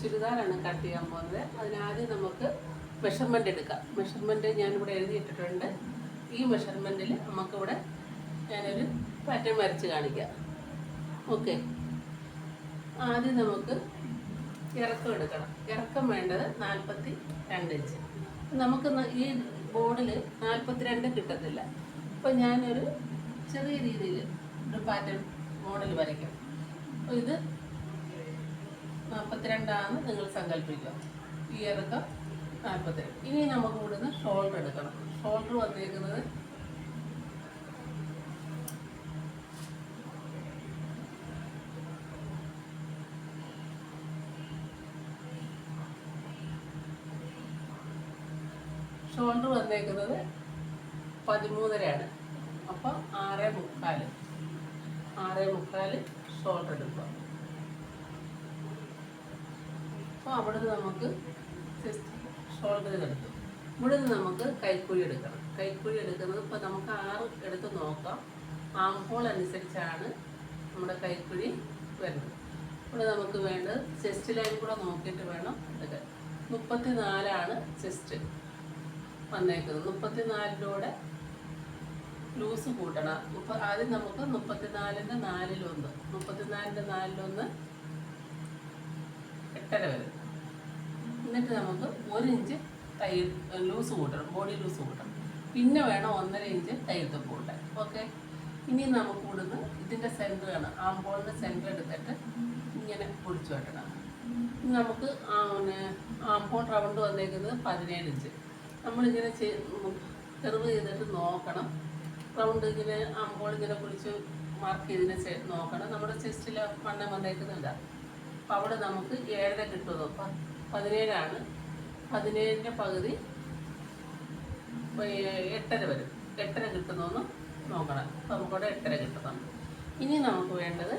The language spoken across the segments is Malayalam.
ചുരിദാറാണ് കട്ട് ചെയ്യാൻ പോകുന്നത്. അതിനാദ്യം നമുക്ക് മെഷർമെന്റ് എടുക്കാം. മെഷർമെന്റ് ഞാനിവിടെ എഴുതിയിട്ടിട്ടുണ്ട്. ഈ മെഷർമെന്റിൽ നമുക്കിവിടെ ഞാനൊരു പാറ്റേൺ വരച്ച് കാണിക്കാം. ഓക്കെ ആദ്യം നമുക്ക് ഇറക്കം എടുക്കണം. ഇറക്കം വേണ്ടത് നാൽപ്പത്തി രണ്ട് ഇഞ്ച്. നമുക്ക് ഈ ബോർഡിൽ നാൽപ്പത്തിരണ്ട് കിട്ടത്തില്ല. അപ്പോൾ ഞാനൊരു ചെറിയ രീതിയിൽ ഒരു പാറ്റേൺ മോഡൽ വരയ്ക്കാം. അപ്പോൾ ഇത് നാൽപ്പത്തിരണ്ടാണ് നിങ്ങൾ സങ്കല്പിക്കുക. ഈ ഇറക്കം നാൽപ്പത്തിരണ്ട് ഇനി നമുക്ക് ഇവിടുന്ന് ഷോൾഡർ എടുക്കണം. ഷോൾഡർ വന്നിരിക്കുന്നത് ഷോൾഡർ വന്നേക്കുന്നത് പതിമൂന്നരയാണ്. അപ്പം ആറ് മുക്കാൽ ആറ് മുക്കാൽ ഷോൾഡർ എടുക്കുക. അപ്പോൾ അവിടുന്ന് നമുക്ക് ഷോൾഡർ എടുത്തു ഇവിടുന്ന് നമുക്ക് കൈക്കുഴി എടുക്കണം. കൈക്കുഴി എടുക്കുന്നത് ഇപ്പോൾ നമുക്ക് ആറ് എടുത്ത് നോക്കാം. ആംഹോൾ അനുസരിച്ചാണ് നമ്മുടെ കൈക്കുഴി വരുന്നത്. ഇവിടെ നമുക്ക് വേണ്ടത് ചെസ്റ്റ് ലൈൻ കൂടെ നോക്കിയിട്ട് വേണം എടുക്കാൻ. മുപ്പത്തി നാലാണ് ചെസ്റ്റ് വന്നേക്കുന്നത്. മുപ്പത്തിനാലിലൂടെ ലൂസ് കൂട്ടണം. മുപ്പ ആദ്യം നമുക്ക് മുപ്പത്തിനാലിന്റെ നാലിലൊന്ന് മുപ്പത്തിനാലിന്റെ നാലിലൊന്ന് എട്ടര വരും. എന്നിട്ട് നമുക്ക് ഒരു ഇഞ്ച് തൈര് ലൂസ് കൂട്ടണം ബോഡി ലൂസ് കൂട്ടണം. പിന്നെ വേണം ഒന്നര ഇഞ്ച് തൈര് തൊപ്പ് കൂട്ടാൻ. ഓക്കെ ഇനി നമുക്ക് ഇവിടുന്ന് ഇതിന്റെ സെന്റർ ആണ് ആമ്പോളിന്റെ സെന്റർ എടുത്തിട്ട് ഇങ്ങനെ പൊടിച്ചു വെട്ടണം. നമുക്ക് പിന്നെ ആമ്പോൾ റൗണ്ട് വന്നേക്കുന്നത് പതിനേഴ് ഇഞ്ച്. നമ്മളിങ്ങനെ കെർവ് ചെയ്തിട്ട് നോക്കണം. റൗണ്ട് ഇങ്ങനെ ആമ്പോൾ ഇങ്ങനെ പൊടിച്ച് മാർക്ക് ചെയ്തതിന് ശേ- നോക്കണം. നമ്മുടെ ചെസ്റ്റിൽ വണ്ണം വന്നേക്കുന്നില്ല അപ്പോൾ അവിടെ നമുക്ക് ഏഴര കിട്ടുമോ അപ്പം പതിനേഴാണ്. പതിനേഴിന്റെ പകുതി എട്ടര വരും. എട്ടര കിട്ടുന്നൊന്ന് നോക്കണം. അപ്പം നമുക്കവിടെ എട്ടര കിട്ടണം. ഇനി നമുക്ക് വേണ്ടത്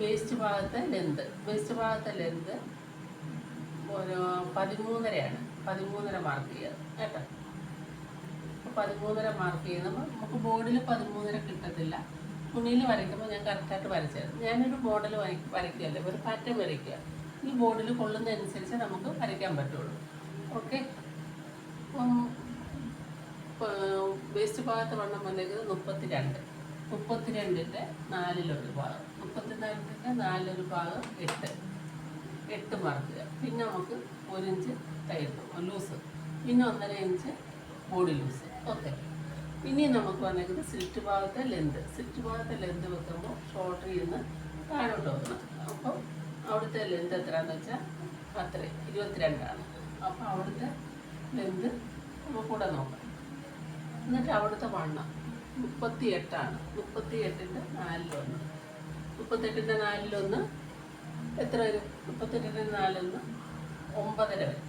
വേസ്റ്റ് ഭാഗത്തെ ലെന്ത് വേസ്റ്റ് ഭാഗത്തെ ലെന്ത് ഒരു പതിമൂന്നരയാണ്. പതിമൂന്നര മാർക്ക് ചെയ്യുക കേട്ടോ? അപ്പോൾ പതിമൂന്നര മാർക്ക് ചെയ്യുമ്പോൾ നമുക്ക് ബോർഡിൽ പതിമൂന്നര കിട്ടത്തില്ല. തുണിയിൽ വരയ്ക്കുമ്പോൾ ഞാൻ കറക്റ്റായിട്ട് വരച്ചത് ഞാനൊരു മോഡൽ വരയ്ക്കുകയല്ലേ ഒരു പാറ്റേൺ വരയ്ക്കുക. ഈ ബോർഡിൽ കൊള്ളുന്നതനുസരിച്ച് നമുക്ക് വരയ്ക്കാൻ പറ്റുള്ളൂ. ഓക്കെ? അപ്പം വേസ്റ്റ് ഭാഗത്ത് വണ്ണം വന്നേക്കുന്നത് മുപ്പത്തി രണ്ട് മുപ്പത്തിരണ്ടിന്റെ നാലിലൊരു ഭാഗം. മുപ്പത്തിനാലിന്റെ നാലിലൊരു ഭാഗം എട്ട്. എട്ട് മാർക്ക് പിന്നെ നമുക്ക് ഒരു ഇഞ്ച് തയ്യൽ ലൂസ് പിന്നെ ഒന്നര ഇഞ്ച് ബോഡി ലൂസ് ഓക്കെ. ഇനി നമുക്ക് വന്നേക്കുന്നത് സിൽറ്റ് ഭാഗത്തെ ലെന്ത് സിൽറ്റ് ഭാഗത്തെ ലെന്ത് വെക്കുമ്പോൾ ഷോർട്ടിൽ നിന്ന് താഴോട്ട് വന്നു അപ്പോൾ അവിടുത്തെ ലെന്ത് എത്രയാണെന്ന് വെച്ചാൽ അത്ര ഇരുപത്തിരണ്ടാണ്. അപ്പോൾ അവിടുത്തെ ലെന്ത് നമുക്ക് കൂടെ നോക്കാം. എന്നിട്ട് അവിടുത്തെ വണ്ണം മുപ്പത്തി എട്ടാണ് മുപ്പത്തി എട്ടിന്റെ നാലിലൊന്ന്. മുപ്പത്തെട്ടിന്റെ നാലിലൊന്ന് എത്ര വരും? മുപ്പത്തെട്ടിന്റെ നാലിലൊന്ന് ഒമ്പതര വരും.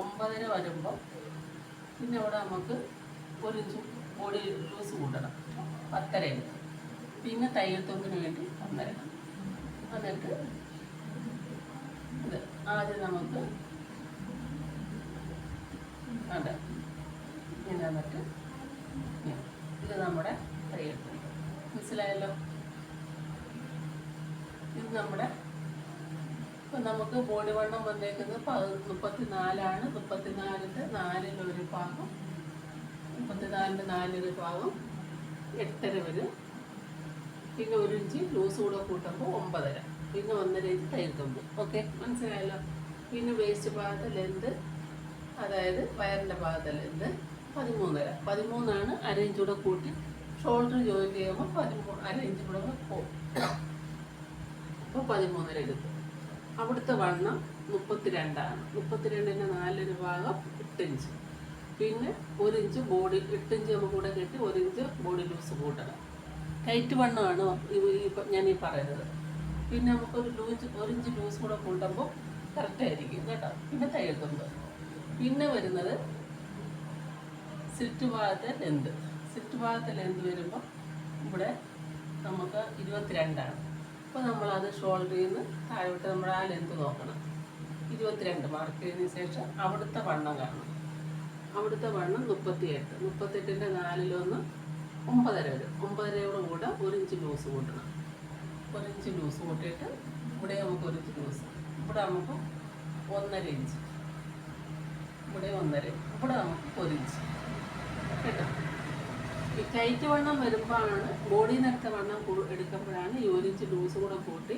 ഒമ്പതര വരുമ്പോൾ പിന്നെ അവിടെ നമുക്ക് ഒരു ഇഞ്ച് ബോഡി ലൂസ് കൂട്ടണം പത്തര എടുക്കും പിന്നെ തയ്യൽ തൊങ്കിന് വേണ്ടി ഒന്നര. എന്നിട്ട് ആദ്യം നമുക്ക് അതെ. ഇങ്ങനെ. ഇത് നമ്മുടെ തുമ്പ് മനസ്സിലായല്ലോ? ഇത് നമ്മുടെ ഇപ്പം നമുക്ക് ബോഡി വണ്ണം വന്നേക്കുന്നത് മുപ്പത്തിനാലാണ്. മുപ്പത്തിനാലിന്റെ നാലിലൊരു ഭാഗം. മുപ്പത്തിനാലിന്റെ നാലിലൊരു ഭാഗം. എട്ടര വരും. പിന്നെ ഒരു ഇഞ്ച് ലൂസ് കൂടെ കൂട്ടുമ്പോൾ ഒമ്പതര. പിന്നെ ഒന്നര ഇഞ്ച് തുമ്പ് ഓക്കെ? മനസ്സിലായല്ലോ. പിന്നെ വേസ്റ്റ് ഭാഗത്തെ ലെന്ത് അതായത് വയറിന്റെ ഭാഗത്തെ ലെന്ത് പതിമൂന്നര. പതിമൂന്നാണ് അര ഇഞ്ച് കൂടെ കൂട്ടി ഷോൾഡർ ജോയിൻ ചെയ്യുമ്പോൾ പതിമൂ അര ഇഞ്ച് കൂടെ പോകും. അപ്പോൾ പതിമൂന്നര എടുത്തു. അവിടുത്തെ വണ്ണം മുപ്പത്തിരണ്ടാണ്. മുപ്പത്തിരണ്ടിന്റെ നാലൊരു ഭാഗം എട്ട് ഇഞ്ച് പിന്നെ ഒരു ഇഞ്ച് ബോഡി എട്ട് ഇഞ്ച് നമുക്ക് കൂടെ കെട്ടി ഒരു ഇഞ്ച് ബോഡി ലൂസ് കൂട്ടണം. ടൈറ്റ് വണ്ണമാണ് ഈ ഞാൻ ഈ പറയുന്നത്. പിന്നെ നമുക്കൊരു ലൂസ് ഒരു ഇഞ്ച് ലൂസ് കൂടെ കൂട്ടുമ്പോൾ കറക്റ്റായിരിക്കും കേട്ടോ. പിന്നെ തയ്യൽ തുമ്പ് പിന്നെ വരുന്നത് സിറ്റ് ഭാഗത്തെ ലെന്ത് സിറ്റ് ഭാഗത്തെ ലെന്ത് വരുമ്പോൾ ഇവിടെ നമുക്ക് ഇരുപത്തിരണ്ടാണ്. അപ്പോൾ നമ്മളത് ഷോൾഡറിൽ നിന്ന് താഴോട്ട് നമ്മൾ ആ ലെന്ത് നോക്കണം. ഇരുപത്തിരണ്ട് മാർക്ക് ചെയ്തതിന് ശേഷം അവിടുത്തെ വണ്ണം കാണണം. അവിടുത്തെ വണ്ണം മുപ്പത്തിയെട്ട്. മുപ്പത്തെട്ടിന്റെ നാലിലൊന്ന് ഒമ്പതര വരും. ഒമ്പതരയോട് കൂടെ ഒരു ഇഞ്ച് ലൂസ് കൂട്ടണം. ഒരു ഇഞ്ച് ലൂസ് കൂട്ടിയിട്ട് ഇവിടെ നമുക്ക് ഒരു ഇഞ്ച് ലൂസ്. ഇവിടെ നമുക്ക് ഒന്നര ഇഞ്ച്. ഇവിടെ ഒന്നര ഇവിടെ നമുക്ക് ഒരു ഇഞ്ച്. കേട്ടോ? ഈ ടൈറ്റ് വണ്ണം വരുമ്പോഴാണ് ബോഡി നിരത്ത വണ്ണം എടുക്കുമ്പോഴാണ് ഈ ഒരു ഇഞ്ച് ലൂസ് കൂടെ കൂട്ടി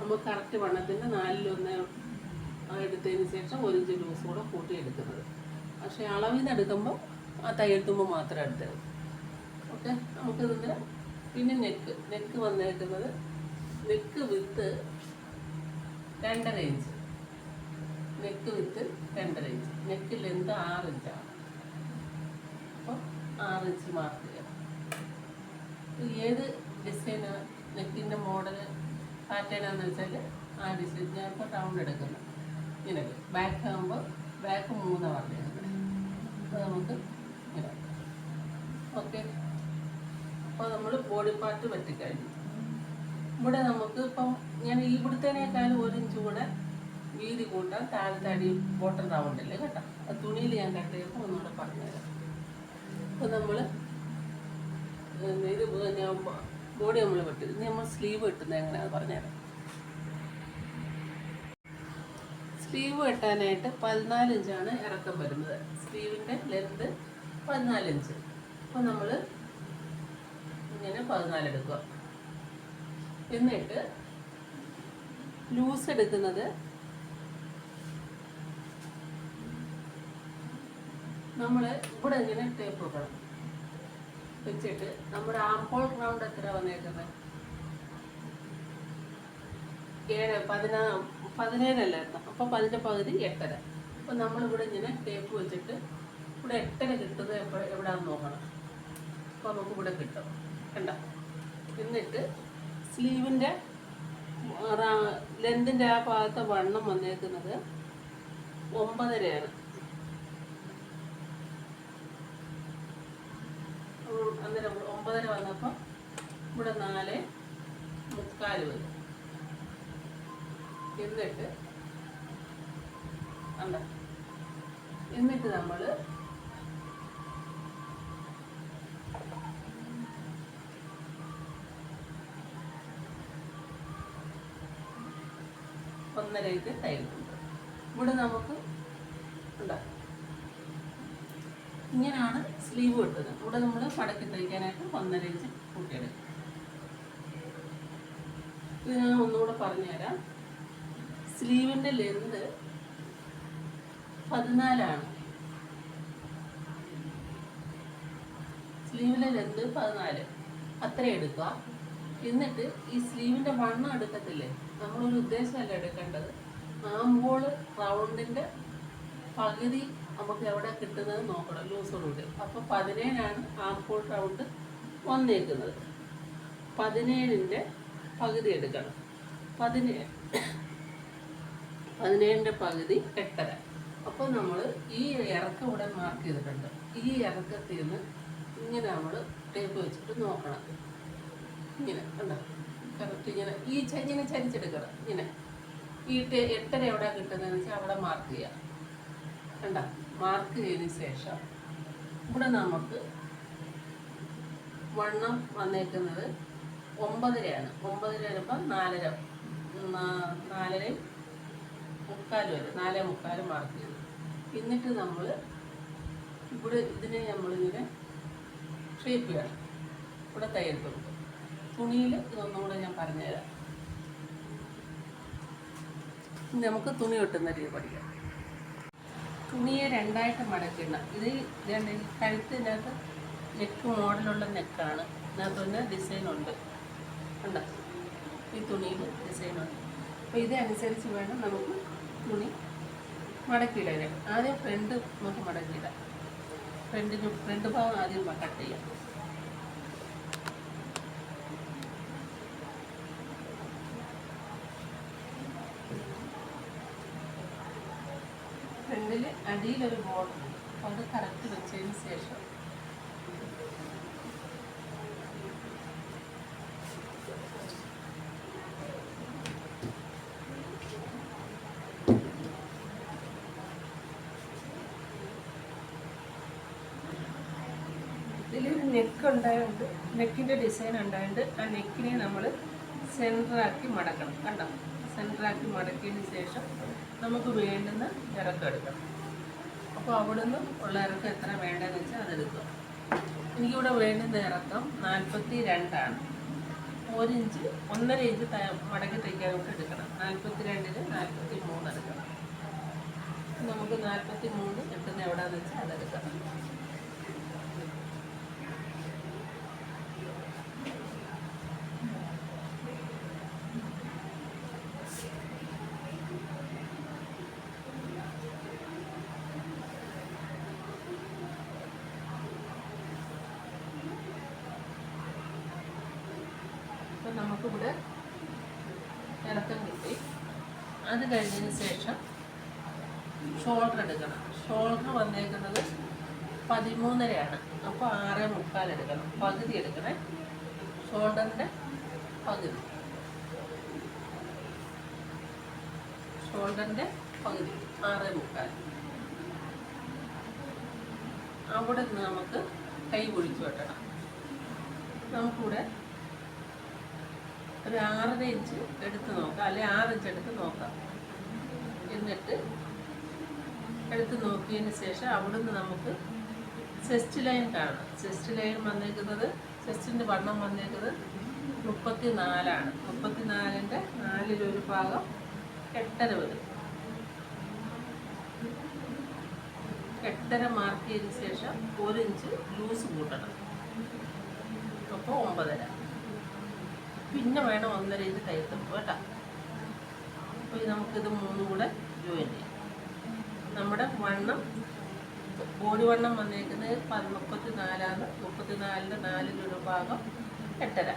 നമുക്ക് കറക്റ്റ് വണ്ണത്തിന്റെ നാലിലൊന്ന് എടുത്തതിന് ശേഷം ഒരു ഇഞ്ച് ലൂസ് കൂടെ കൂട്ടി എടുക്കുന്നത്. പക്ഷേ അളവിൽ നിന്ന് എടുക്കുമ്പോൾ ആ തയ്യെടുത്തുമ്പോൾ മാത്രം എടുത്തത്. ഓക്കെ? നമുക്കിതിന്റെ പിന്നെ നെക്ക് നെക്ക് വന്നേക്കുന്നത് നെക്ക് വിത്ത് രണ്ടര ഇഞ്ച് നെക്ക് വിത്ത് രണ്ടര ഇഞ്ച് നെക്ക് ലെന്ത് ആറ് ഇഞ്ചാണ് അപ്പോൾ ആറ് ഇഞ്ച് മാർക്ക് ചെയ്യണം ഏത് ഡിസൈൻ നെക്കിന്റെ മോഡൽ പാറ്റേണാന്ന് വെച്ചാൽ ആ ഡിസൈൻ ഞാൻ ഇപ്പോൾ റൗണ്ട് എടുക്കുന്നത് ഇങ്ങനെ ബാക്ക് ആകുമ്പോൾ ബാക്ക് മൂന്ന് പറഞ്ഞത് അപ്പോൾ നമുക്ക് ഇങ്ങനെ. ഓക്കെ അപ്പോൾ നമ്മൾ ബോഡി പാർട്ട് പറ്റിക്കഴിഞ്ഞു ഇവിടെ നമുക്ക് ഇപ്പം ഞാൻ ഇവിടുത്തേനേക്കാളും ഒരു ഇഞ്ച് കൂടെ വീതി കൂട്ടാൻ താഴത്തെ അടി ബോട്ടം റൗണ്ടില്ലേ കേട്ടോ? അത് തുണിയിൽ ഞാൻ കട്ട് ഒന്നുകൂടെ പറഞ്ഞുതരാം. അപ്പോൾ നമ്മൾ ഇത് ബോഡി നമ്മൾ വെട്ടി. ഇനി നമ്മൾ സ്ലീവ് വെട്ടുന്നത് എങ്ങനെയാണെന്ന് പറഞ്ഞുതരാം. സ്ലീവ് വെട്ടാനായിട്ട് പതിനാല് ഇഞ്ചാണ് ഇറക്കം വരുന്നത്. സ്ലീവിന്റെ ലെന്ത് പതിനാല് ഇഞ്ച് അപ്പോൾ നമ്മൾ ഇങ്ങനെ പതിനാല് എടുക്കുക. എന്നിട്ട് ലൂസ് എടുക്കുന്നത് നമ്മൾ ഇവിടെ ഇങ്ങനെ ടേപ്പ് വെക്കണം വെച്ചിട്ട് നമ്മുടെ ആംപോൾ റൗണ്ട് എത്ര വന്നേക്കുന്നത് ഏഴ് പതിനാ പതിനേഴല്ലായിരുന്നു? അപ്പോൾ പതിന്റെ പകുതി എട്ടര. അപ്പം നമ്മളിവിടെ ഇങ്ങനെ ടേപ്പ് വെച്ചിട്ട് ഇവിടെ എട്ടര കിട്ടുന്നത് എപ്പോൾ എവിടെയാണെന്ന് നോക്കണം. അപ്പോൾ നമുക്ക് ഇവിടെ കിട്ടും. കണ്ട? എന്നിട്ട് സ്ലീവിന്റെ ലെന്തിന്റെ ആ ഭാഗത്തെ വണ്ണം വന്നേക്കുന്നത് ഒമ്പതരയാണ്. അന്നേരം ഒമ്പതര വന്നപ്പോൾ ഇവിടെ നാല് മുക്കാൽ വരും. എന്നിട്ട് അല്ല എന്നിട്ട് നമ്മൾ ഒന്നരയ്ക്ക് തയ്യലുണ്ട് ഇവിടെ നമുക്ക് ഉണ്ടാക്കാം ഇങ്ങനെയാണ് സ്ലീവ് കിട്ടുന്നത് ഇവിടെ നമ്മൾ പടക്കി തയ്ക്കാനായിട്ട് ഒന്നര ഇഞ്ച് കൂട്ടിയെടുക്കും. ഇത് ഞാൻ ഒന്നുകൂടെ പറഞ്ഞുതരാം. സ്ലീവിന്റെ ലെന്ത് പതിനാലാണ്. സ്ലീവിലെ ലെന്ത് പതിനാല്. അത്ര എടുക്കുക. എന്നിട്ട് ഈ സ്ലീവിന്റെ വണ്ണം എടുക്കത്തില്ലേ? നമ്മളൊരു ഉദ്ദേശമല്ല എടുക്കേണ്ടത്? ആമ്പോൾ റൗണ്ടിന്റെ പകുതി നമുക്ക് എവിടെ കിട്ടുന്നത് നോക്കണം ലൂസോടുകൂടി. അപ്പോൾ പതിനേഴാണ് ആംപോൾ റൗണ്ട് വന്നേക്കുന്നത്. പതിനേഴിന്റെ പകുതി എടുക്കണം. പതിനേഴ് പതിനേഴിന്റെ പകുതി എട്ടര. അപ്പോൾ നമ്മൾ ഈ ഇറക്കം ഇവിടെ മാർക്ക് ചെയ്തിട്ടുണ്ട്. ഈ ഇറക്കത്തിൽ നിന്ന് ഇങ്ങനെ നമ്മൾ ടേപ്പ് വെച്ചിട്ട് നോക്കണം. ഇങ്ങനെ കണ്ടോ? കറക്റ്റ് ഇങ്ങനെ ഈ ഇങ്ങനെ ചരിച്ചെടുക്കണം. ഇങ്ങനെ. ഈ എട്ടര എവിടെ കിട്ടുന്നതെന്ന് വെച്ചാൽ അവിടെ മാർക്ക് ചെയ്യാം. കണ്ട? മാർക്ക് ചെയ്തതിന് ശേഷം ഇവിടെ നമുക്ക് വണ്ണം വന്നേക്കുന്നത് ഒമ്പതരയാണ്. ഒമ്പതര വരുമ്പോൾ നാലര നാലര മുക്കാൽ വരെ. നാലേ മുക്കാൽ മാർക്ക് ചെയ്തു എന്നിട്ട് നമ്മൾ ഇവിടെ ഇതിനെ നമ്മളിങ്ങനെ ഷേപ്പ് ചെയ്യണം. ഇവിടെ തയ്യൽ കൊടുക്കും തുണിയിൽ ഇതൊന്നുകൂടെ ഞാൻ പറഞ്ഞുതരാം. നമുക്ക് തുണി ഒട്ടുന്ന രീതി പഠിക്കാം തുണിയെ രണ്ടായിട്ട് മടക്കിടണം ഇത് രണ്ട് കഴുത്തിനകത്ത് നെക്ക് മോഡലുള്ള നെക്കാണ്. ഇതിനകത്ത് തന്നെ ഡിസൈനുണ്ട് ഉണ്ട്. ഈ തുണിയിൽ ഡിസൈനുണ്ട് അപ്പോൾ ഇതനുസരിച്ച് വേണം നമുക്ക് തുണി മടക്കിയിടാൻ ആദ്യം ഫ്രണ്ട് നമുക്ക് മടക്കിയിടാം. ഫ്രണ്ടിന് ഫ്രണ്ട് ഭാഗം ആദ്യം കട്ട് ചെയ്യാം. അടിയിലൊരു ബോർഡ് അപ്പോൾ അത് കറക്റ്റ് വെച്ചതിന് ശേഷം ഇതിലൊരു നെക്ക് ഉണ്ടായതുകൊണ്ട് നെക്കിന്റെ ഡിസൈൻ ഉണ്ടായതുകൊണ്ട് ആ നെക്കിനെ നമ്മൾ സെന്ററാക്കി മടക്കണം. കണ്ടോ? സെന്ററാക്കി മടക്കിയതിന് ശേഷം നമുക്ക് വേണ്ടുന്ന ഇറക്കം എടുക്കണം അപ്പോൾ അവിടുന്ന് ഉള്ള ഇറക്കം എത്ര വേണ്ടതെന്ന് വെച്ചാൽ അതെടുക്കുക എനിക്കിവിടെ വേണ്ടുന്ന ഇറക്കം നാൽപ്പത്തി രണ്ടാണ് ഒരു ഇഞ്ച് ഒന്നര ഇഞ്ച് മടക്കി തയ്ക്കാനായിട്ട് എടുക്കണം. നാൽപ്പത്തി രണ്ടിന് നാൽപ്പത്തി മൂന്ന് എടുക്കണം. നമുക്ക് നാൽപ്പത്തി മൂന്ന് കിട്ടുന്ന എവിടെയാണെന്ന് വെച്ചാൽ അതെടുക്കണം അപ്പം നമുക്കിവിടെ ഇറക്കം കിട്ടി. അത് കഴിഞ്ഞതിന് ശേഷം ഷോൾഡർ എടുക്കണം. ഷോൾഡർ വന്നേക്കുന്നത് പതിമൂന്നരയാണ്. അപ്പോൾ ആറ് മുക്കാൽ എടുക്കണം. പകുതി എടുക്കണേ. ഷോൾഡറിന്റെ പകുതി. ഷോൾഡറിന്റെ പകുതി. ആറ് മുക്കാൽ. അവിടെ നിന്ന് നമുക്ക് കൈ ഒഴിച്ചു വെട്ടണം. നമുക്കിവിടെ ഒരു ആറര ഇഞ്ച് എടുത്ത് നോക്കാം. അല്ലെ ആറ് ഇഞ്ച് എടുത്ത് നോക്കാം. എന്നിട്ട് എടുത്ത് നോക്കിയതിന് ശേഷം അവിടുന്ന് നമുക്ക് ചെസ്റ്റ് ലൈൻ കാണാം. ചെസ്റ്റ് ലൈൻ വന്നേക്കുന്നത് ചെസ്റ്റിന്റെ വണ്ണം വന്നേക്കുന്നത് മുപ്പത്തി നാലാണ് മുപ്പത്തി നാലിന്റെ നാലിലൊരു ഭാഗം എട്ടര വരും. എട്ടര മാർക്ക് ചെയ്തതിന് ശേഷം ഒരു ഇഞ്ച് ലൂസ് കൂട്ടണം. അപ്പോൾ ഒമ്പതര. പിന്നെ വേണം ഒന്നര ഇഞ്ച് കൈത്തും കേട്ടോ. അപ്പോൾ നമുക്കിത് മൂന്നും കൂടെ ജോയിൻ ചെയ്യാം. നമ്മുടെ വണ്ണം ബോഡി വണ്ണം വന്നേക്കുന്നത് മുപ്പത്തി നാലാണ്. മുപ്പത്തി നാലിന്റെ നാലിലൊരു ഭാഗം എട്ടര.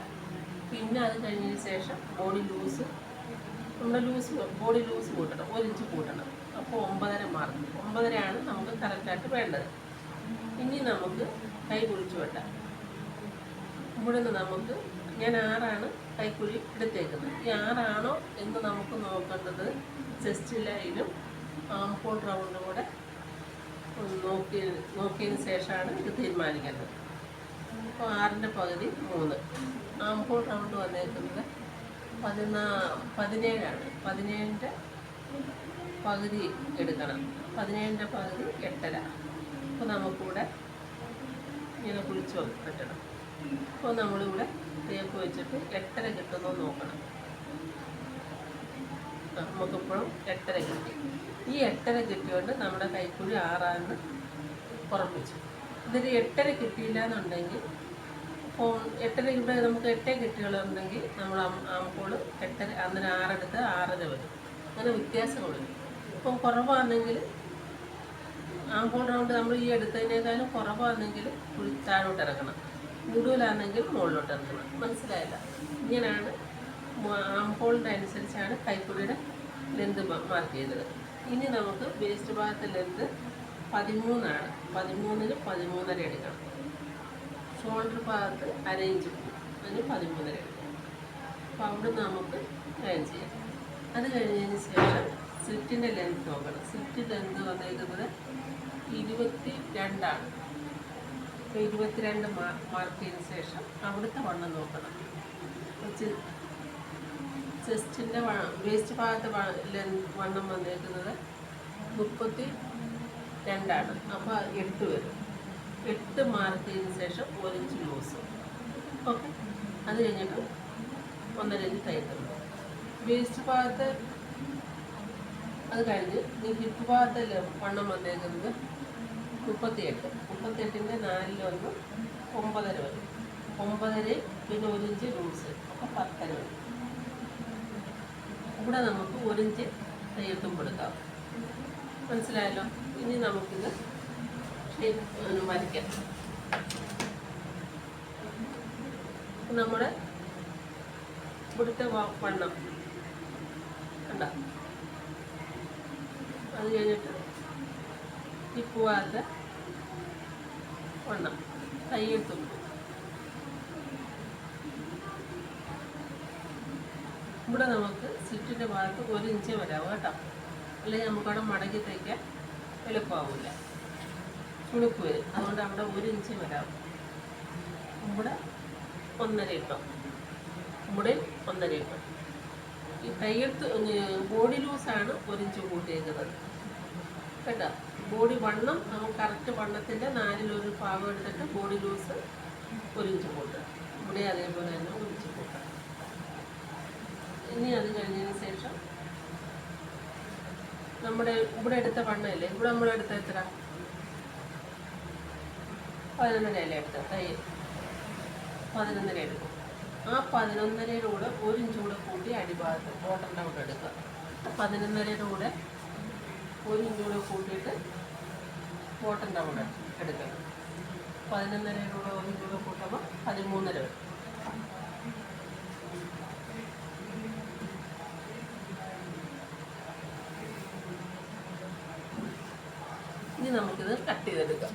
പിന്നെ അത് കഴിഞ്ഞതിന് ശേഷം ബോഡി ലൂസ് നമ്മുടെ ലൂസ് ബോഡി ലൂസ് കൂട്ടണം ഒരു ഇഞ്ച് കൂട്ടണം. അപ്പോൾ ഒമ്പതര മാർക്ക് ഒമ്പതരയാണ് നമുക്ക് കറക്റ്റായിട്ട് വേണ്ടത്. ഇനി നമുക്ക് കൈ കുഴിച്ചു വെട്ടാം. ഇവിടെ നിന്ന് നമുക്ക് ഞാൻ ആറാണ് കൈക്കുഴി എടുത്തേക്കുന്നത്. ഈ ആറാണോ എന്ന് നമുക്ക് നോക്കേണ്ടത് ചെസ്റ്റ് ലൈനും ആംപോൾ റൗണ്ടും കൂടെ നോക്കി നോക്കിയതിന് ശേഷമാണ് ഇത് തീരുമാനിക്കേണ്ടത്. അപ്പോൾ ആറിന്റെ പകുതി മൂന്ന്. ആംപോൾ റൗണ്ട് വന്നേക്കുന്നത് പതിനാ പതിനേഴാണ്. പതിനേഴിന്റെ പകുതി എടുക്കണം. പതിനേഴിന്റെ പകുതി എട്ടര. അപ്പോൾ നമുക്കിവിടെ ഇങ്ങനെ കുളിച്ച് പറ്റണം. അപ്പോൾ നമ്മളിവിടെ തേപ്പ് വെച്ചിട്ട് എട്ടര കിട്ടുന്നോ നോക്കണം. നമുക്കിപ്പോഴും എട്ടര കിട്ടി. ഈ എട്ടര കിട്ടിയോണ്ട് നമ്മുടെ കൈക്കുഴി ആറാന്ന് ഉറപ്പിച്ചു. ഇതിൽ എട്ടര കിട്ടിയില്ല എന്നുണ്ടെങ്കിൽ ഫോൺ എട്ടര ഇവിടെ നമുക്ക് എട്ടേ കിട്ടികളുണ്ടെങ്കിൽ നമ്മൾ ആമ്പോൾ എട്ടര അന്നേരം ആറെടുത്ത് ആറര വരും. അങ്ങനെ വ്യത്യാസമുണ്ട് ഇപ്പം കുറവാണെങ്കിൽ ആമ്പോൾ റൗണ്ട് നമ്മൾ ഈ എടുത്തതിനേക്കാളും കുറവാണെങ്കിൽ താഴോട്ട് ഇറക്കണം കൂടുതലാണെങ്കിൽ മുകളിലോട്ട് ഇറങ്ങണം മനസ്സിലായില്ല? ഇങ്ങനെയാണ് ആംഹോളിന്റെ അനുസരിച്ചാണ് കൈക്കുഴിയുടെ ലെന്ത് മാർക്ക് ചെയ്തത്. ഇനി നമുക്ക് വേസ്റ്റ് ഭാഗത്തെ ലെന്ത് പതിമൂന്നാണ്. പതിമൂന്നിന് പതിമൂന്നര എടുക്കണം. ഷോൾഡർ ഭാഗത്ത് അര ഇഞ്ച് അതിന് പതിമൂന്നര എടുക്കണം. അപ്പോൾ അവിടെ നമുക്ക് ലൈൻ ചെയ്യാം. അത് കഴിഞ്ഞതിന് ശേഷം സിറ്റിന്റെ ലെങ്ത് നോക്കണം. സിറ്റ് ലെങ്ത് വന്നേക്കുന്നത് ഇരുപത്തി രണ്ടാണ് ഇരുപത്തിരണ്ട് മാർക്കിന് ശേഷം അവിടുത്തെ വണ്ണം നോക്കണം. ചെസ്റ്റിന്റെ വേസ്റ്റ് ഭാഗത്തെ വണ്ണം വന്നേക്കുന്നത് മുപ്പത്തി രണ്ടാണ് അപ്പോൾ എട്ട് വരും. എട്ട് മാർക്കിന് ശേഷം ഒരു ഇഞ്ച് ലൂസ് ഓക്കെ അത് കഴിഞ്ഞിട്ട് ഒന്നര ഇഞ്ച് തയ്ക്കുന്നു വേസ്റ്റ് ഭാഗത്ത് അത് കഴിഞ്ഞ് ഈ ഹിപ്പ് ഭാഗത്തെ വണ്ണം വന്നേക്കുന്നത്? മുപ്പത്തിയെട്ട്. മുപ്പത്തെട്ടിന്റെ നാലിലൊന്ന് ഒമ്പതര വരും. ഒമ്പതര പിന്നെ ഒരു ഇഞ്ച് ലൂസ് അപ്പോൾ പത്തര വരും. ഇവിടെ നമുക്ക് ഒരു ഇഞ്ച് തയ്യത്തും കൊടുക്കാം. മനസ്സിലായല്ലോ? ഇനി നമുക്കിത് വരയ്ക്കാം. നമ്മുടെ ഇവിടുത്തെ വണ്ണം. കണ്ട? അത് കഴിഞ്ഞിട്ട് ഈ പൂവാത്ത വണ്ണം തയ്യത്തും ഇവിടെ നമുക്ക് സിറ്റിന്റെ ഭാഗത്ത് ഒരു ഇഞ്ച് വരാവും കേട്ടോ. അല്ലെങ്കിൽ നമുക്കവിടെ മടക്കി തയ്ക്കാൻ എളുപ്പമാവില്ല ചുളുക്ക് വരും. അതുകൊണ്ട് അവിടെ ഒരു ഇഞ്ച് വരാവും. ഇവിടെ ഒന്നര ഇട്ടോ. ഇവിടെ ഒന്നര ഇട്ടോ. ഈ കയ്യെടുത്ത് ബോഡി ലൂസാണ് ഒരു ഇഞ്ച് കൂട്ടിയേക്കുന്നത്. കേട്ടോ? ബോഡി വണ്ണം നമ്മൾ കറക്റ്റ് വണ്ണത്തിന്റെ നാലിലൊരു ഭാഗം എടുത്തിട്ട് ബോഡി ലൂസ് ഒരു കൂട്ടുക ഇവിടെ അതേപോലെ തന്നെ ഒരു കൂട്ടുക ഇനി അത് കഴിഞ്ഞതിന് ശേഷം നമ്മുടെ ഇവിടെ എടുത്ത വണ്ണമല്ലേ ഇവിടെ നമ്മൾ എടുത്ത എത്ര? പതിനൊന്നര അല്ലേ എടുത്ത? തൈ. പതിനൊന്നര എടുക്കും. ആ പതിനൊന്നരയുടെ കൂടെ കൂടെ കൂട്ടി അടിഭാഗത്ത് ബോട്ടറിന്റെ കൂടെ എടുക്കുക. പതിനൊന്നരയുടെ കൂടെ ഒരു കൂടെ കൂട്ടിയിട്ട് ബോട്ടന്റെ കൂടെ എടുക്കണം പതിനൊന്നര രൂപ ഒരു കൂടെ കൂട്ടുമ്പോൾ പതിമൂന്നര വരും ഇനി നമുക്കിത് കട്ട് ചെയ്തെടുക്കാം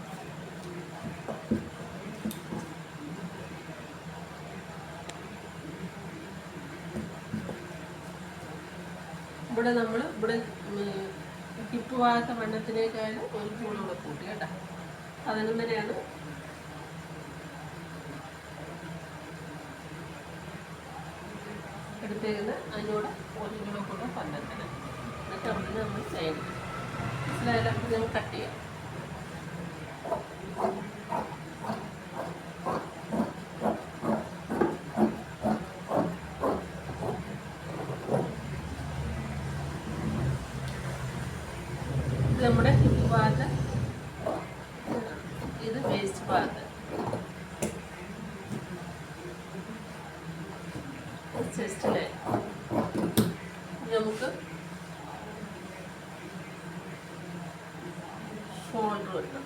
ഇവിടെ നമ്മൾ ഇവിടെ ഹിപ്പ് വെള്ളത്തിലേക്കായാലും ഒരു ചൂടുകൂടെ കൂടെ കൂട്ടി. കേട്ടോ പതിനൊന്നരയാണ് എടുത്തേക്കുന്നത് അതിനൂടെ ഒരു കിലോ കൂടെ പന്ത്രണ്ടര എന്നിട്ട് അവിടെ നമ്മൾ ചെയ്യണം മനസ്സിലായാലും അപ്പോൾ നമുക്ക് കട്ട് ചെയ്യാം ഇത് നമ്മുടെ ഹിപ്പ് ഭാഗത്ത് ഇത് വേസ്റ്റ് ഭാഗത്ത് ചെസ്റ്റിലെ നമുക്ക് ഷോൾഡർ വെക്കണം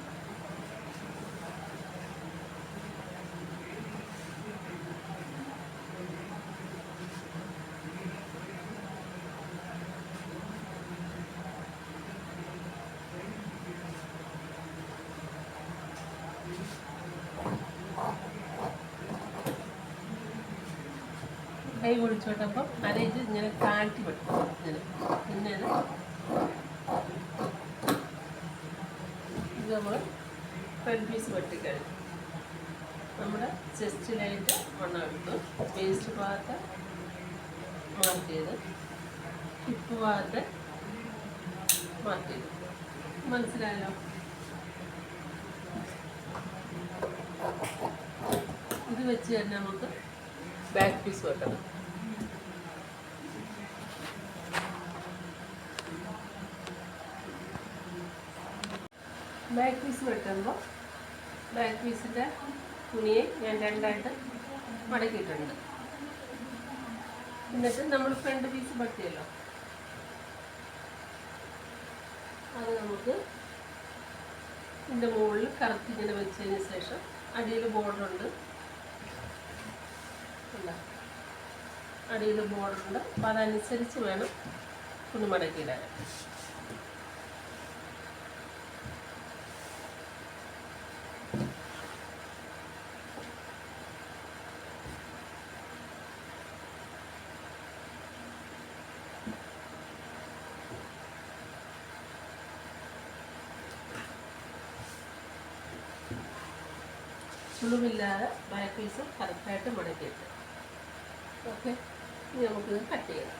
കൈ കുഴിച്ചോട്ടപ്പം അര ഇഞ്ച് ഇങ്ങനെ താഴ്ത്തി വെക്കും. ഇങ്ങനെ. പിന്നെ ഇത് നമ്മൾ പെൻപീസ് പീസ് വെട്ടിക്കഴിഞ്ഞു നമ്മുടെ ചെസ്റ്റിലായിട്ട് വണ്ണം എടുത്തു. വേസ്റ്റ് ഭാഗത്ത് ചെയ്ത് ഹിപ്പ് ഭാഗത്ത് ചെയ്തു മനസ്സിലായല്ലോ ഇത് വെച്ച് തന്നെ നമുക്ക് ബാക്ക് പീസ് വെക്കണം. ബാക്ക് പീസ് വെട്ടുമ്പോൾ ബാക്ക് പീസിന്റെ തുണിയെ ഞാൻ രണ്ടായിട്ട് മടക്കിയിട്ടുണ്ട്. എന്നിട്ട് നമ്മൾ ഫ്രണ്ട് പീസ് വെട്ടിയല്ലോ. അത് നമുക്ക് ഇതിന്റെ മുകളിൽ കറക്റ്റ് ഇങ്ങനെ വെച്ചതിന് ശേഷം അടിയിൽ ബോർഡറുണ്ട് ഇല്ല അടിയിൽ ബോർഡറുണ്ട് അപ്പോൾ അതനുസരിച്ച് വേണം തുണി മടക്കിയിടാൻ. ചുളിവില്ലാതെ ബാക്ക് പീസ് കറക്റ്റായിട്ട് മടക്കിയിട്ട് ഓക്കെ ഇനി നമുക്കിത് കട്ട് ചെയ്യാം.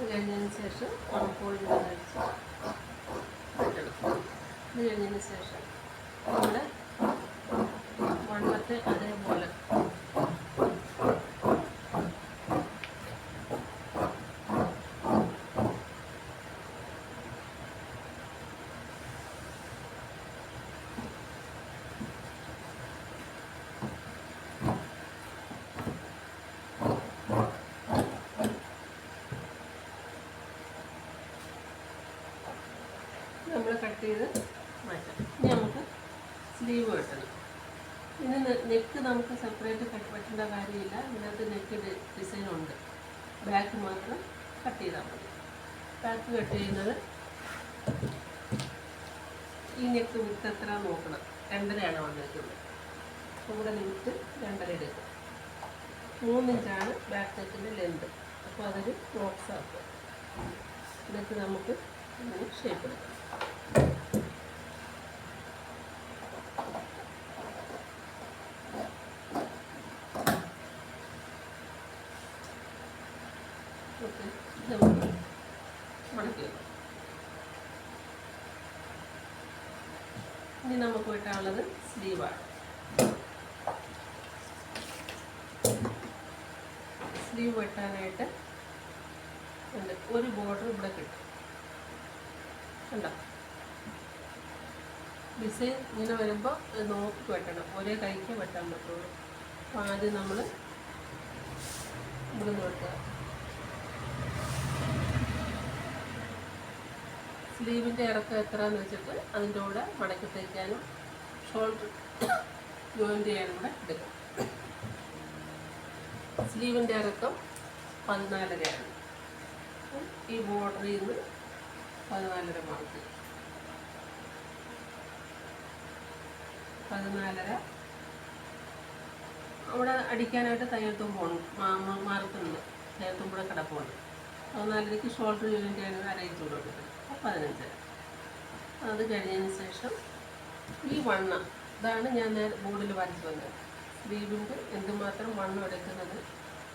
കഴിഞ്ഞതിന് ശേഷം ഉണക്കോഴി കഴിച്ച് കഴിഞ്ഞതിന് ശേഷം നമ്മുടെ വണ്ണത്തെ അതേപോലെ. നമ്മൾ കട്ട് ചെയ്ത് മാറ്റാം ഇനി നമുക്ക് സ്ലീവ് വെട്ടണം ഇതിന് നെക്ക് നമുക്ക് സെപ്പറേറ്റ് കട്ട് വെട്ടേണ്ട കാര്യമില്ല. ഇതിനകത്ത് നെക്ക് ഡിസൈൻ ഉണ്ട്. ബാക്ക് മാത്രം കട്ട് ചെയ്താൽ മതി. ബാക്ക് കട്ട് ചെയ്യുന്നത് ഈ നെക്ക് വിത്ത് എത്ര നോക്കണം? രണ്ടരയാണ് വന്നിരിക്കുന്നത്. കൂടെ ലിമിറ്റ് രണ്ടര എടുക്കും. മൂന്നിഞ്ചാണ് ബാക്ക് നെക്കിന്റെ ലെന്ത് അപ്പോൾ അതൊരു ബോക്സ് ആക്കുക ഇതൊക്കെ നമുക്ക് ഷേപ്പ് എടുക്കാം ഓക്കെ നമുക്ക് മടക്കി വെക്കാം ഇനി വെട്ടാനുള്ളത് സ്ലീവാണ്. സ്ലീവ് വെട്ടാനായിട്ട് ഉണ്ട് ഒരു ബോർഡർ ഇവിടെ കിട്ടും. കണ്ടോ? ഡിസൈൻ ഇങ്ങനെ വരുമ്പോൾ നോക്കി വെട്ടണം. ഒരേ കൈക്ക് വെട്ടാൻ പറ്റുള്ളൂ. അപ്പോൾ ആദ്യം നമ്മൾ ഇവിടുന്ന് വെട്ടുക സ്ലീവിന്റെ ഇറക്കം എത്രയെന്ന് വെച്ചിട്ട് അതിന്റെ കൂടെ മടക്കി തയ്ക്കാനും ഷോൾഡർ ജോയിന്റ് ചെയ്യാനും കൂടെ എടുക്കും സ്ലീവിന്റെ ഇറക്കം പതിനാലരയാണ് ഈ ബോർഡറിൽ നിന്ന് പതിനാലര മാർക്ക്. പതിനാലര. അവിടെ അടിക്കാനായിട്ട് തയ്യൽത്തും പോകണം മാർക്കുണ്ട് തയ്യൽത്തും കൂടെ കിടപ്പുണ്ട്. പതിനാലരയ്ക്ക് ഷോൾഡർ ജോയിൻ ചെയ്യാൻ അരയിച്ചു കൊടുക്കുന്നത് അപ്പോൾ പതിനഞ്ചര. അത് കഴിഞ്ഞതിന് ശേഷം ഈ വണ്ണ. ഇതാണ് ഞാൻ നേരെ ബോർഡിൽ വരച്ചു വന്നത്. ദ്വീപിന്റെ എന്തുമാത്രം വണ്ണം എടുക്കുന്നത്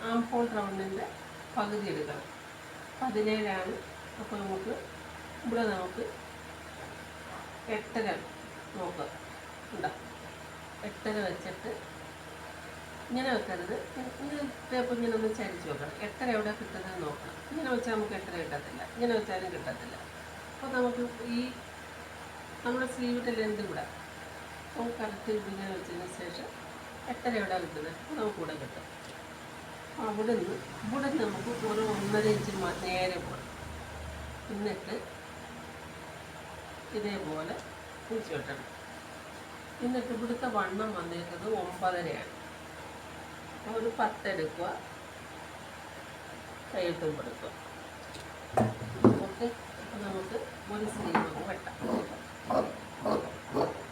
ആം ഹോൾ റൗണ്ടിന്റെ പകുതി എടുക്കണം. പതിനേഴാണ്. അപ്പോൾ നമുക്ക് ഇവിടെ നമുക്ക് എട്ടര നോക്കാം. ഉണ്ടോ എട്ടര വെച്ചിട്ട് ഇങ്ങനെ വെക്കരുത്. ഇങ്ങനെ ടേപ്പ് ഇങ്ങനെ ഒന്ന് ചരിച്ച് വെക്കണം. എട്ടര എവിടെ കിട്ടുന്നത് നോക്കണം. ഇങ്ങനെ വെച്ചാൽ നമുക്ക് എട്ടര കിട്ടത്തില്ല. ഇങ്ങനെ വെച്ചാലും കിട്ടത്തില്ല. അപ്പോൾ നമുക്ക് ഈ നമ്മുടെ സ്ലീവിന്റെ ലെന്ത് ഇവിടെ. അപ്പോൾ കറക്റ്റ് ഇങ്ങനെ വെച്ചതിന് ശേഷം എട്ടര ഇവിടെ അപ്പോൾ നമുക്ക് ഇവിടെ കിട്ടും. അപ്പോൾ അവിടെ നിന്ന് ഇവിടെ നിന്ന് നമുക്ക് ഒരു ഒന്നര ഇഞ്ച് നേരെ പോകണം എന്നിട്ട് ഇതേപോലെ കുഴിച്ച് വെട്ടണം. എന്നിട്ട് ഇവിടുത്തെ വണ്ണം വന്നേക്കുന്നത് ഒമ്പതരയാണ്. അപ്പോൾ ഒരു പത്തെടുക്കുക. കൈയിട്ടും കൊടുക്കുക. ഓക്കെ. അപ്പോൾ നമുക്ക് ഒരു സ്ലീവ് വെട്ടാം. Huh? Huh? Huh?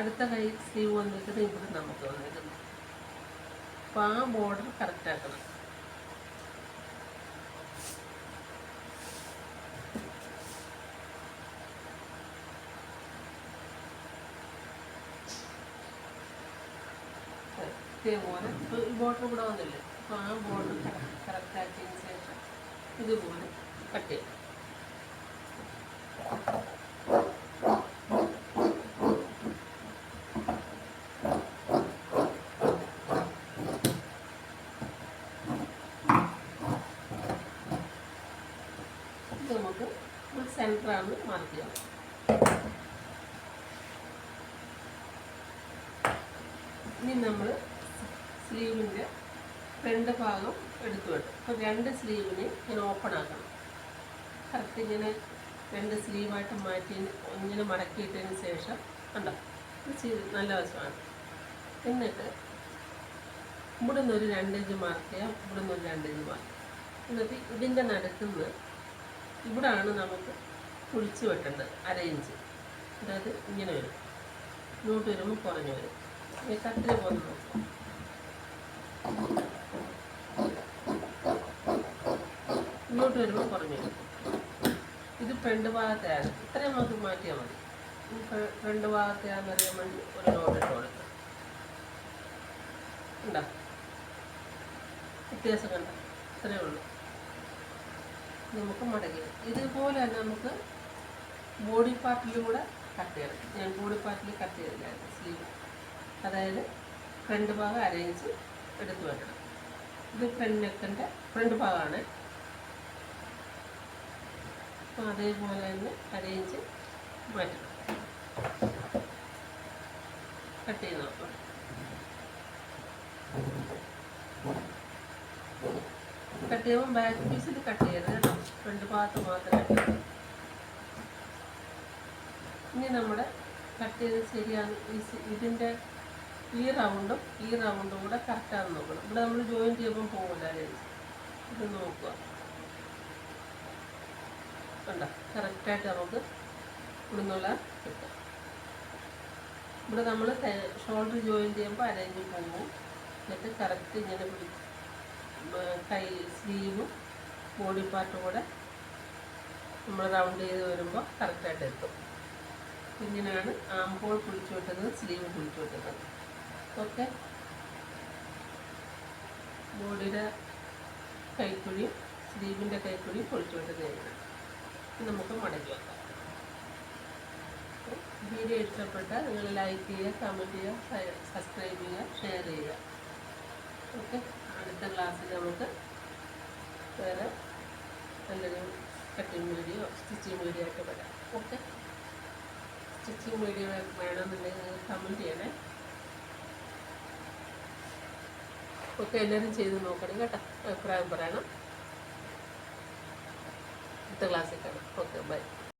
അടുത്ത കൈ സ്ലീവ് വന്നിട്ട് ഇവിടെ നമുക്ക് വന്നിരുന്നു അപ്പോൾ ആ ബോർഡർ കറക്റ്റ് ആക്കണം. ഇതേപോലെ ബോർഡർ ഇവിടെ വന്നില്ലേ? അപ്പോൾ ആ ബോർഡർ കറക്റ്റാക്കിയതിന് ശേഷം ഇതുപോലെ കട്ട് ചെയ്യും ഇത് നമുക്ക് ഫുൾ സെന്ററാണ് ഇനി നമ്മൾ സ്ലീവിന്റെ ഫ്രണ്ട് ഭാഗം എടുത്തു വെട്ടും അപ്പോൾ രണ്ട് സ്ലീവിനെ ഇങ്ങനെ ഓപ്പൺ ആക്കണം. കറക്റ്റ് ഇങ്ങനെ രണ്ട് സ്ലീവായിട്ട് മാറ്റി ഇങ്ങനെ മടക്കിയിട്ടതിന് ശേഷം ചെയ്ത് നല്ല വശമാണ്. എന്നിട്ട് ഇവിടെ നിന്നൊരു രണ്ടിഞ്ച് മാർക്ക് ചെയ്യാം. ഇവിടെ നിന്നൊരു രണ്ടിഞ്ച് മാർക്ക് എന്നിട്ട് ഇതിന്റെ നടുക്കുന്ന് ഇവിടാണ് നമുക്ക് കുഴിച്ച് വെട്ടേണ്ടത് അര ഇഞ്ച്. അതായത് ഇങ്ങനെ വരും. ഇങ്ങോട്ട് വരുമ്പോൾ കുറഞ്ഞു വരും. ഈ കട്ടിൽ പോലെ നോക്കാം. ഇങ്ങോട്ട് വരുമ്പോൾ കുറഞ്ഞു വരും. ഇത് ഫ്രണ്ട് ഭാഗത്തെയാണ്. ഇത്രയും നമുക്ക് മാറ്റിയാൽ മതി. രണ്ട് ഫ്ര- ഫ്രണ്ട് ഭാഗത്തെയാണെന്ന് അറിയാൻ വേണ്ടി ഒരു നോട്ട് ഇട്ട് കൊടുക്കുക ഉണ്ടോ വ്യത്യാസം കണ്ട? ഇത്രയേ ഉള്ളൂ. നമുക്ക് മടങ്ങി ഇതുപോലെ തന്നെ നമുക്ക് ബോഡി പാർട്ടിലൂടെ കട്ട് ചെയ്യണം. ഞാൻ ബോഡി പാർട്ടിൽ കട്ട് ചെയ്തില്ലായിരുന്നു സ്ലീവ് അതായത് ഫ്രണ്ട് ഭാഗം അരേഞ്ച് എടുത്ത് വെക്കണം. ഇത് ഫ്രണ്ട് നെക്കിന്റെ ഫ്രണ്ട് ഭാഗമാണ് അപ്പോൾ അതേപോലെ തന്നെ അരേഞ്ച് മാറ്റണം. കട്ട് ചെയ്ത് നോക്കണം കട്ട് ചെയ്യുമ്പോൾ ബാക്ക് പീസിൽ കട്ട് ചെയ്യരുത് കേട്ടോ. ഫ്രണ്ട് ഭാഗത്ത് മാത്രമേ ഇനി നമ്മുടെ കട്ട് ചെയ്ത് ശരിയാണ്. ഇതിന്റെ ഈ റൗണ്ടും ഈ റൗണ്ടും കൂടെ കറക്റ്റാണെന്ന് നോക്കണം. ഇവിടെ നമ്മൾ ജോയിൻ ചെയ്യുമ്പോൾ പോകില്ല ഇത് നോക്കുക. കണ്ട? കറക്റ്റായിട്ട് നമുക്ക് ഇവിടുന്നുള്ള കിട്ടും. ഇവിടെ നമ്മൾ ഷോൾഡർ ജോയിൻ ചെയ്യുമ്പോൾ അരേഞ്ച് പോകും. എന്നിട്ട് കറക്റ്റ് ഇങ്ങനെ പിടിച്ച് കൈ സ്ലീവും ബോഡി പാർട്ടും കൂടെ നമ്മൾ റൗണ്ട് ചെയ്ത് വരുമ്പോൾ കറക്റ്റായിട്ട് എത്തും. ഇങ്ങനെയാണ് ആംപോൾ കുളിച്ചു വെട്ടുന്നത് സ്ലീവ് കുളിച്ചു വെട്ടുന്നത് ഓക്കെ ബോഡിയുടെ കൈക്കുഴിയും സ്ലീവിന്റെ കൈക്കുഴിയും പൊളിച്ചു വെട്ടുന്നതാണ് നമുക്ക് മടക്കി വെക്കാം. വീഡിയോ ഇഷ്ടപ്പെട്ടാൽ നിങ്ങൾ ലൈക്ക് ചെയ്യുക കമന്റ് ചെയ്യുക സബ്സ്ക്രൈബ് ചെയ്യുക ഷെയർ ചെയ്യുക. ഓക്കെ? അടുത്ത ക്ലാസ്സിൽ നമുക്ക് വേറെ നല്ലൊരു കട്ടിങ് വീഡിയോ സ്റ്റിച്ചിങ് വീഡിയോ ആയിട്ട് വരാം. ഓക്കെ? സ്റ്റിച്ചിങ് വീഡിയോ വേണമെന്നുണ്ടെങ്കിൽ കമന്റ് ചെയ്യണേ. ഓക്കെ എല്ലാവരും ചെയ്ത് നോക്കണം കേട്ടോ. അഭിപ്രായം പറയണം. അടുത്ത ക്ലാസ്സിൽ കാണാം. Okay bye